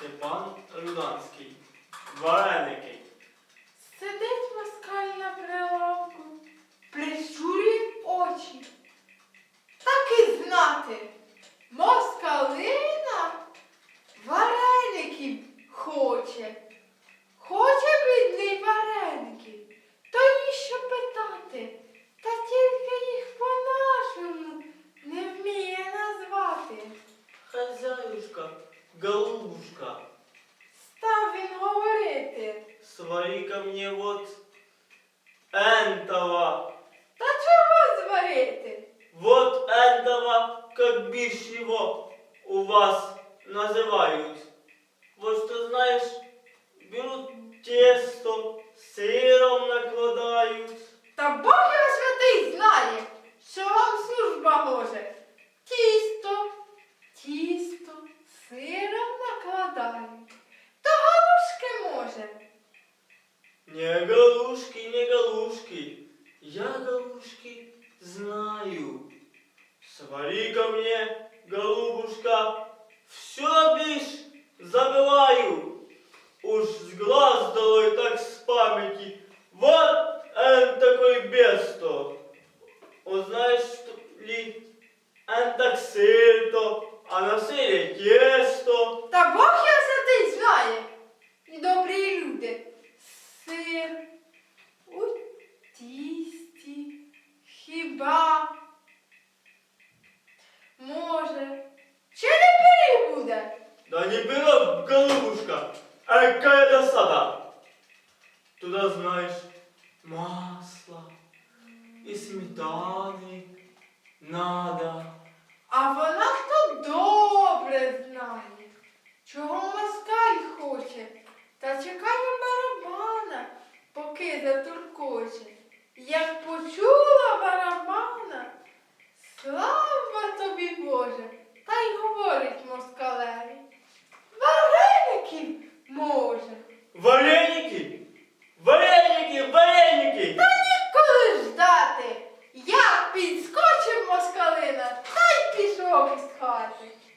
Степан Руданський. Вареники. Сидить москаль на прилавку, прищурює очі. Так і знати, москалина вареників хоче. Хоче бідний вареників, то їй що питати, та тільки їх по-нашому не вміє назвати. Хазяюшка, голубушка, Став він говорити. свари ко мне вот энтова. Та чого зварити? Вот этого, как бишь его у вас называют. Вот что знаешь, накладають. То галушки може. Не галушки, не галушки, я галушки знаю. Свари ко мне, голубушка, все бишь забываю. Уж с глаз долой, так с памяти. Вот он такой бесто. Знаешь, ли, он так сыр то, а на сыре тесто. Да не была голубушка, а какая досада. Туда, знаешь, масло и сметаны надо. А вона то добре знає, чого москаль хоче, та чекає барабана, поки затуркоче. крок із хати.